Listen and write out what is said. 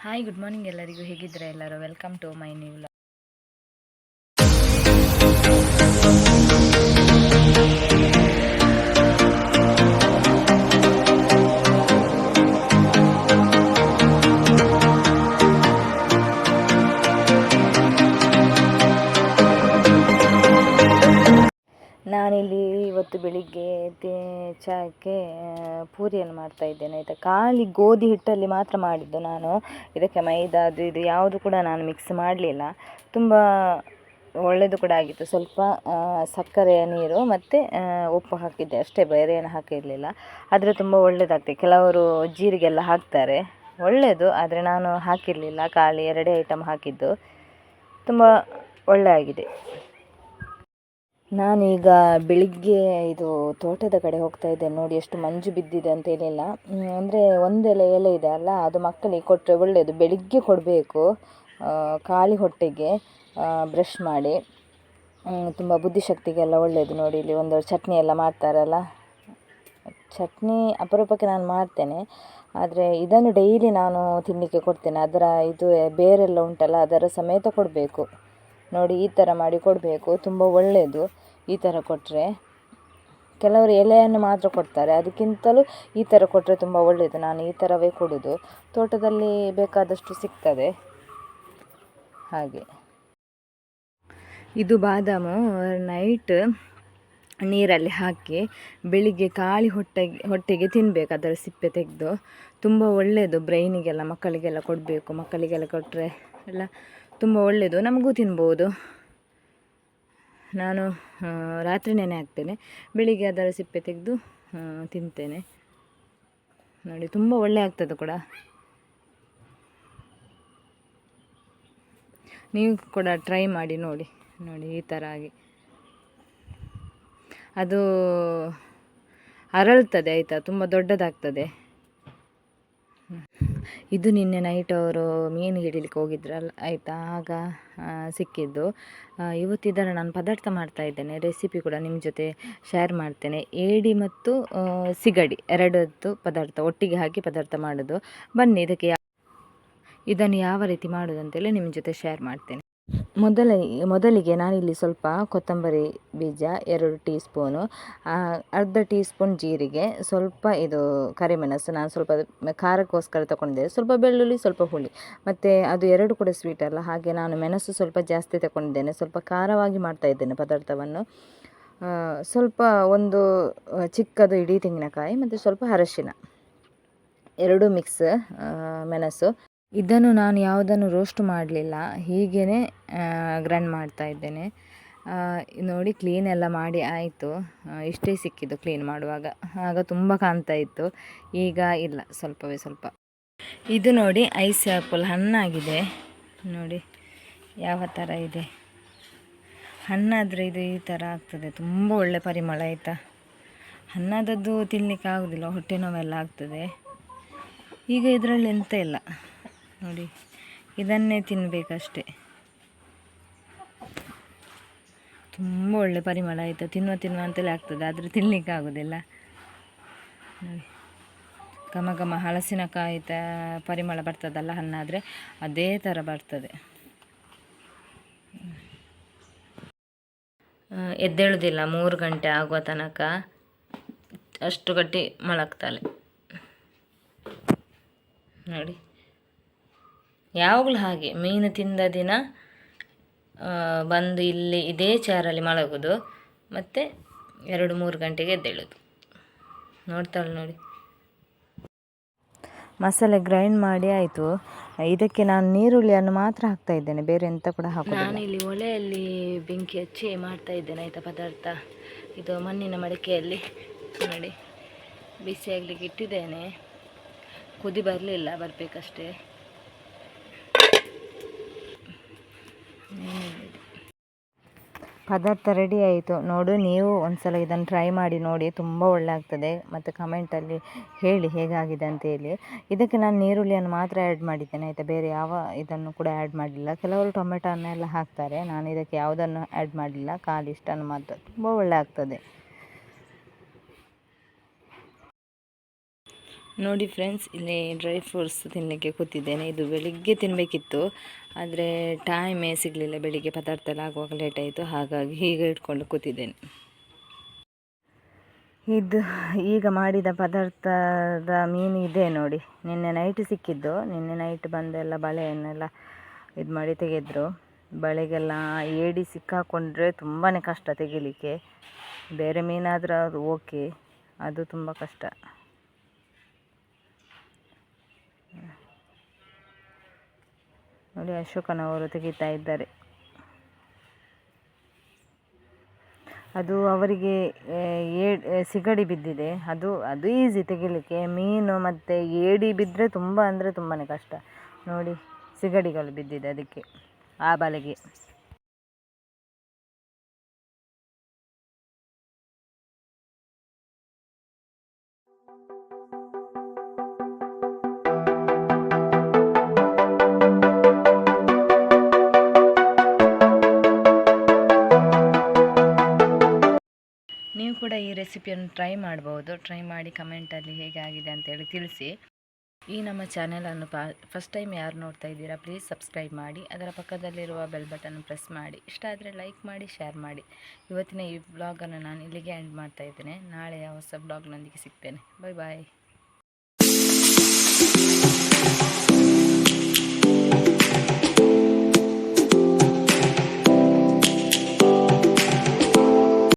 Hi good morning ಎಲ್ಲರಿಗೂ. ಹೇಗಿದ್ದೀರಾ ಎಲ್ಲರೂ? ವೆಲ್ಕಮ್ ಟು ಮೈ ನ್ಯೂ ಇವತ್ತು ಬೆಳಿಗ್ಗೆ ತಿ ಚಹಾಕ್ಕೆ ಪೂರಿಯನ್ನು ಮಾಡ್ತಾ ಇದ್ದೇನೆ. ಆಯಿತಾ? ಖಾಲಿ ಗೋಧಿ ಹಿಟ್ಟಲ್ಲಿ ಮಾತ್ರ ಮಾಡಿದ್ದು ನಾನು. ಇದಕ್ಕೆ ಮೈದಾ ಅದು ಇದು ಯಾವುದು ಕೂಡ ನಾನು ಮಿಕ್ಸ್ ಮಾಡಲಿಲ್ಲ. ತುಂಬ ಒಳ್ಳೆಯದು ಕೂಡ ಆಗಿತ್ತು. ಸ್ವಲ್ಪ ಸಕ್ಕರೆಯ ನೀರು ಮತ್ತು ಉಪ್ಪು ಹಾಕಿದ್ದೆ ಅಷ್ಟೇ, ಬೇರೆ ಏನು ಹಾಕಿರಲಿಲ್ಲ. ಆದರೆ ತುಂಬ ಒಳ್ಳೆಯದಾಗ್ತದೆ ಕೆಲವರು ಜೀರಿಗೆ ಎಲ್ಲ ಹಾಕ್ತಾರೆ. ಒಳ್ಳೆಯದು ಆದರೆ ನಾನು ಹಾಕಿರಲಿಲ್ಲ. ಖಾಲಿ ಎರಡೇ ಐಟಮ್ ಹಾಕಿದ್ದು. ತುಂಬ ಒಳ್ಳೆ ಆಗಿದೆ. ನಾನೀಗ ಬೆಳಿಗ್ಗೆ ಇದು ತೋಟದ ಕಡೆ ಹೋಗ್ತಾ ಇದ್ದೇನೆ ನೋಡಿ ಎಷ್ಟು ಮಂಜು ಬಿದ್ದಿದೆ ಅಂತ ಹೇಳಿಲ್ಲ ಅಂದರೆ ಒಂದೆಲೆ ಎಲೆ ಇದೆ ಅಲ್ಲ, ಅದು ಮಕ್ಕಳಿಗೆ ಕೊಟ್ಟರೆ ಒಳ್ಳೆಯದು ಬೆಳಿಗ್ಗೆ ಕೊಡಬೇಕು ಖಾಲಿ ಹೊಟ್ಟೆಗೆ ಬ್ರಷ್ ಮಾಡಿ. ತುಂಬ ಬುದ್ಧಿಶಕ್ತಿಗೆಲ್ಲ ಒಳ್ಳೆಯದು ನೋಡಿ. ಇಲ್ಲಿ ಒಂದು ಚಟ್ನಿ ಎಲ್ಲ ಮಾಡ್ತಾರಲ್ಲ. ಚಟ್ನಿ ಅಪರೂಪಕ್ಕೆ ನಾನು ಮಾಡ್ತೇನೆ. ಆದರೆ ಇದನ್ನು ಡೈಲಿ ನಾನು ತಿನ್ನಲಿಕ್ಕೆ ಕೊಡ್ತೇನೆ. ಅದರ ಇದು ಬೇರೆಲ್ಲ ಉಂಟಲ್ಲ, ಅದರ ಸಮೇತ ಕೊಡಬೇಕು. ನೋಡಿ, ಈ ಥರ ಮಾಡಿ ಕೊಡಬೇಕು. ತುಂಬ ಒಳ್ಳೆಯದು ಈ ಥರ ಕೊಟ್ಟರೆ ಕೆಲವರು ಎಲೆಯನ್ನು ಮಾತ್ರ ಕೊಡ್ತಾರೆ. ಅದಕ್ಕಿಂತಲೂ ಈ ಥರ ಕೊಟ್ಟರೆ ತುಂಬ ಒಳ್ಳೆಯದು ನಾನು ಈ ಥರವೇ ಕೊಡೋದು. ತೋಟದಲ್ಲಿ ಬೇಕಾದಷ್ಟು ಸಿಗ್ತದೆ. ಹಾಗೆ. ಇದು ಬಾದಾಮು ನೈಟ್ ನೀರಲ್ಲಿ ಹಾಕಿ ಬೆಳಿಗ್ಗೆ ಖಾಲಿ ಹೊಟ್ಟೆಗೆ ಹೊಟ್ಟೆಗೆ ತಿನ್ನಬೇಕು ಅದರ ಸಿಪ್ಪೆ ತೆಗೆದು. ತುಂಬ ಒಳ್ಳೆಯದು ಬ್ರೈನಿಗೆಲ್ಲ, ಮಕ್ಕಳಿಗೆಲ್ಲ ಕೊಡಬೇಕು. ಮಕ್ಕಳಿಗೆಲ್ಲ ಕೊಟ್ಟರೆ ಎಲ್ಲ ತುಂಬ ಒಳ್ಳೆಯದು ನಮಗೂ ತಿನ್ಬೋದು. ನಾನು ರಾತ್ರಿ ನೆನೆ ಹಾಕ್ತೇನೆ. ಬೆಳಿಗ್ಗೆ ಅದರ ಸಿಪ್ಪೆ ತೆಗೆದು ತಿಂತೇನೆ. ನೋಡಿ, ತುಂಬ ಒಳ್ಳೆ ಆಗ್ತದೆ ಕೂಡ. ನೀವು ಕೂಡ ಟ್ರೈ ಮಾಡಿ ನೋಡಿ ನೋಡಿ, ಈ ಥರ ಆಗಿ. ಅದು ಅರಳ್ತದೆ, ಆಯಿತಾ? ತುಂಬ ದೊಡ್ಡದಾಗ್ತದೆ. ಇದು ನಿನ್ನೆ ನೈಟ್ ಅವರು ಮೀನು ಹಿಡಿಲಿಕ್ಕೆ ಹೋಗಿದ್ರಲ್ಲ, ಆಯಿತಾ? ಆಗ ಸಿಕ್ಕಿದ್ದು. ಇವತ್ತಿದರ ನಾನು ಪದಾರ್ಥ ಮಾಡ್ತಾ ಇದ್ದೇನೆ. ರೆಸಿಪಿ ಕೂಡ ನಿಮ್ಮ ಜೊತೆ ಶೇರ್ ಮಾಡ್ತೇನೆ. ಏಡಿ ಮತ್ತು ಸಿಗಡಿ ಎರಡದ್ದು ಪದಾರ್ಥ, ಒಟ್ಟಿಗೆ ಹಾಕಿ ಪದಾರ್ಥ ಮಾಡೋದು. ಬನ್ನಿ, ಇದಕ್ಕೆ ಇದನ್ನು ಯಾವ ರೀತಿ ಮಾಡೋದು ಅಂತೇಳಿ ನಿಮ್ಮ ಜೊತೆ ಶೇರ್ ಮಾಡ್ತೇನೆ. ಮೊದಲ, ಮೊದಲಿಗೆ ನಾನಿಲ್ಲಿ ಸ್ವಲ್ಪ ಕೊತ್ತಂಬರಿ ಬೀಜ ಎರಡು ಟೀ ಸ್ಪೂನು ಅರ್ಧ ಟೀ ಸ್ಪೂನ್ ಜೀರಿಗೆ, ಸ್ವಲ್ಪ ಇದು ಕರಿಮೆಣಸು, ನಾನು ಸ್ವಲ್ಪ ಖಾರಕ್ಕೋಸ್ಕರ ತಗೊಂಡಿದ್ದೆ. ಸ್ವಲ್ಪ ಬೆಳ್ಳುಳ್ಳಿ, ಸ್ವಲ್ಪ ಹುಳಿ. ಮತ್ತು ಅದು ಎರಡು ಕೂಡ ಸ್ವೀಟ್ ಅಲ್ಲ, ಹಾಗೆ ನಾನು ಮೆಣಸು ಸ್ವಲ್ಪ ಜಾಸ್ತಿ ತಗೊಂಡಿದ್ದೇನೆ. ಸ್ವಲ್ಪ ಖಾರವಾಗಿ ಮಾಡ್ತಾ ಇದ್ದೇನೆ ಪದಾರ್ಥವನ್ನು. ಸ್ವಲ್ಪ ಒಂದು ಚಿಕ್ಕದು ಇಡೀ ತೆಂಗಿನಕಾಯಿ, ಮತ್ತು ಸ್ವಲ್ಪ ಅರಶಿನ. ಎರಡು ಮಿಕ್ಸ್ ಮೆಣಸು. ಇದನ್ನು ನಾನು ಯಾವುದನ್ನು ರೋಸ್ಟ್ ಮಾಡಲಿಲ್ಲ ಹೀಗೇ ಗ್ರೈಂಡ್ ಮಾಡ್ತಾ ಇದ್ದೇನೆ. ನೋಡಿ ಕ್ಲೀನ್ ಎಲ್ಲ ಮಾಡಿ ಆಯಿತು. ಇಷ್ಟೇ ಸಿಕ್ಕಿದ್ದು ಕ್ಲೀನ್ ಮಾಡುವಾಗ. ಆಗ ತುಂಬ ಕಾಣ್ತಾ ಇತ್ತು. ಈಗ ಇಲ್ಲ, ಸ್ವಲ್ಪವೇ ಸ್ವಲ್ಪ. ಇದು ನೋಡಿ ಐಸ್ ಆ್ಯಪಲ್ ಹಣ್ಣಾಗಿದೆ. ನೋಡಿ, ಯಾವ ಥರ ಇದೆ. ಹಣ್ಣಾದರೆ ಇದು ಈ ಥರ ಆಗ್ತದೆ. ತುಂಬ ಒಳ್ಳೆ ಪರಿಮಳ ಆಯಿತಾ. ಹಣ್ಣಾದದ್ದು ತಿನ್ನಲಿಕ್ಕೆ ಆಗೋದಿಲ್ಲ, ಹೊಟ್ಟೆ ನೋವೆಲ್ಲ ಆಗ್ತದೆ. ಈಗ ಇದರಲ್ಲಿ ಎಂತ ಇಲ್ಲ. ನೋಡಿ, ಇದನ್ನೇ ತಿನ್ನಬೇಕಷ್ಟೆ ತುಂಬ ಒಳ್ಳೆ ಪರಿಮಳ ಆಯಿತು. ತಿನ್ನುವ ತಿನ್ನುವ ಅಂತಲೇ ಆಗ್ತದೆ, ಆದರೆ ತಿನ್ನಲಿಕ್ಕೆ ಆಗೋದಿಲ್ಲ. ನೋಡಿ, ಘಮ ಘಮ ಹಲಸಿನಕಾಯಿ ತ, ಪರಿಮಳ ಬರ್ತದಲ್ಲ, ಹಣ್ಣಾದರೆ ಅದೇ ಥರ ಬರ್ತದೆ. ಎದ್ದೇಳುವುದಿಲ್ಲ ಮೂರು ಗಂಟೆ ಆಗುವ ತನಕ ಅಷ್ಟು ಗಟ್ಟಿ ಮಲಗ್ತಾಳೆ. ನೋಡಿ. ಯಾವಾಗಲೂ ಹಾಗೆ. ಮೀನು ತಿಂದ ದಿನ ಬಂದು ಇಲ್ಲಿ ಇದೇ ಚೇರಲ್ಲಿ ಮಲಗೋದು. ಮತ್ತು ಎರಡು ಮೂರು ಗಂಟೆಗೆ ಎದ್ದೇಳೋದು. ನೋಡ್ತಾಳೆ ನೋಡಿ. ಮಸಾಲೆ ಗ್ರೈಂಡ್ ಮಾಡಿ ಆಯಿತು. ಇದಕ್ಕೆ ನಾನು ನೀರುಳ್ಳಿಯನ್ನು ಮಾತ್ರ ಹಾಕ್ತಾ ಇದ್ದೇನೆ. ಬೇರೆ ಎಂತ ಕೂಡ ಹಾಕಿ ಇಲ್ಲಿ ಒಲೆಯಲ್ಲಿ ಬೆಂಕಿ ಹಚ್ಚಿ ಮಾಡ್ತಾ ಇದ್ದೇನೆ ಆಯಿತಾ ಪದಾರ್ಥ. ಇದು ಮಣ್ಣಿನ ಮಡಿಕೆಯಲ್ಲಿ. ನೋಡಿ ಬಿಸಿಯಾಗಲಿಕ್ಕೆ ಇಟ್ಟಿದ್ದೇನೆ. ಕುದಿ ಬರಲಿಲ್ಲ ಬರಬೇಕಷ್ಟೇ. ಪದಾರ್ಥ ರೆಡಿ ಆಯಿತು. ನೋಡು, ನೀವು ಒಂದ್ಸಲ ಇದನ್ನು ಟ್ರೈ ಮಾಡಿ ನೋಡಿ, ತುಂಬ ಒಳ್ಳೆ ಆಗ್ತದೆ ಮತ್ತು ಕಮೆಂಟಲ್ಲಿ ಹೇಳಿ, ಹೇಗಾಗಿದೆ ಅಂತೇಳಿ ಇದಕ್ಕೆ ನಾನು ನೀರುಳ್ಳಿಯನ್ನು ಮಾತ್ರ ಆ್ಯಡ್ ಮಾಡಿದ್ದೇನೆ, ಆಯಿತಾ? ಬೇರೆ ಯಾವ ಇದನ್ನು ಕೂಡ ಆ್ಯಡ್ ಮಾಡಲಿಲ್ಲ. ಕೆಲವರು ಟೊಮೆಟೊನ್ನೆಲ್ಲ ಹಾಕ್ತಾರೆ. ನಾನು ಇದಕ್ಕೆ ಯಾವುದನ್ನು ಆ್ಯಡ್ ಮಾಡಲಿಲ್ಲ. ಖಾಲಿ ಇಷ್ಟನ್ನು ಮಾತ್ರ. ತುಂಬ ಒಳ್ಳೆ ಆಗ್ತದೆ ನೋಡಿ ಫ್ರೆಂಡ್ಸ್ ಇಲ್ಲಿ ಡ್ರೈ ಫ್ರೂಟ್ಸ್ ತಿನ್ನಲಿಕ್ಕೆ ಕೂತಿದ್ದೇನೆ. ಇದು ಬೆಳಿಗ್ಗೆ ತಿನ್ನಬೇಕಿತ್ತು ಆದರೆ ಟೈಮೇ ಸಿಗಲಿಲ್ಲ. ಬೆಳಿಗ್ಗೆ ಪದಾರ್ಥ ಎಲ್ಲ ಆಗುವಾಗ ಲೇಟ್ ಆಯಿತು. ಹಾಗಾಗಿ ಹೀಗೆ ಇಟ್ಕೊಂಡು ಕೂತಿದ್ದೇನೆ. ಇದು ಈಗ ಮಾಡಿದ ಪದಾರ್ಥದ ಮೀನು ಇದೆ ನೋಡಿ. ನಿನ್ನೆ ನೈಟ್ ಸಿಕ್ಕಿದ್ದು. ನಿನ್ನೆ ನೈಟ್ ಬಂದೆಲ್ಲ ಬಳೆಯನ್ನೆಲ್ಲ ಇದು ಮಾಡಿ ತೆಗೆದ್ರು. ಬಳೆಗೆಲ್ಲ ಏಡಿ ಸಿಕ್ಕಾಕೊಂಡ್ರೆ ತುಂಬಾ ಕಷ್ಟ ತೆಗಿಲಿಕ್ಕೆ. ಬೇರೆ ಮೀನಾದರೂ ಅದು ಓಕೆ ಅದು ತುಂಬ ಕಷ್ಟ. ನೋಡಿ ಅಶೋಕನವರು ತೆಗಿತಾ ಇದ್ದಾರೆ. ಅದು ಅವರಿಗೆ ಸಿಗಡಿ ಬಿದ್ದಿದೆ. ಅದು ಅದು ಈಸಿ ತೆಗಿಲಿಕ್ಕೆ. ಮೀನು ಮತ್ತು ಏಡಿ ಬಿದ್ದರೆ ತುಂಬ ಅಂದರೆ ತುಂಬಾ ಕಷ್ಟ. ನೋಡಿ, ಸಿಗಡಿಗಳು ಬಿದ್ದಿದೆ ಅದಕ್ಕೆ, ಆ ಬಲೆಗೆ. ನೀವು ಕೂಡ ಈ ರೆಸಿಪಿಯನ್ನು ಟ್ರೈ ಮಾಡ್ಬೋದು. ಟ್ರೈ ಮಾಡಿ ಕಮೆಂಟಲ್ಲಿ ಹೇಗೆ ಆಗಿದೆ ಅಂತೇಳಿ ತಿಳಿಸಿ. ಈ ನಮ್ಮ ಚಾನೆಲನ್ನು ಪಾ ಫಸ್ಟ್ ಟೈಮ್ ಯಾರು ನೋಡ್ತಾ ಇದ್ದೀರಾ ಪ್ಲೀಸ್ ಸಬ್ಸ್ಕ್ರೈಬ್ ಮಾಡಿ. ಅದರ ಪಕ್ಕದಲ್ಲಿರುವ ಬೆಲ್ ಬಟನ್ ಪ್ರೆಸ್ ಮಾಡಿ. ಇಷ್ಟ ಆದರೆ ಲೈಕ್ ಮಾಡಿ ಶೇರ್ ಮಾಡಿ. ಇವತ್ತಿನ ಈ ಬ್ಲಾಗನ್ನು ನಾನು ಇಲ್ಲಿಗೆ ಎಂಡ್ ಮಾಡ್ತಾ ಇದ್ದೇನೆ. ನಾಳೆಯ ಹೊಸ ಬ್ಲಾಗ್ನೊಂದಿಗೆ ಸಿಗ್ತೇನೆ. ಬಾಯ್ ಬಾಯ್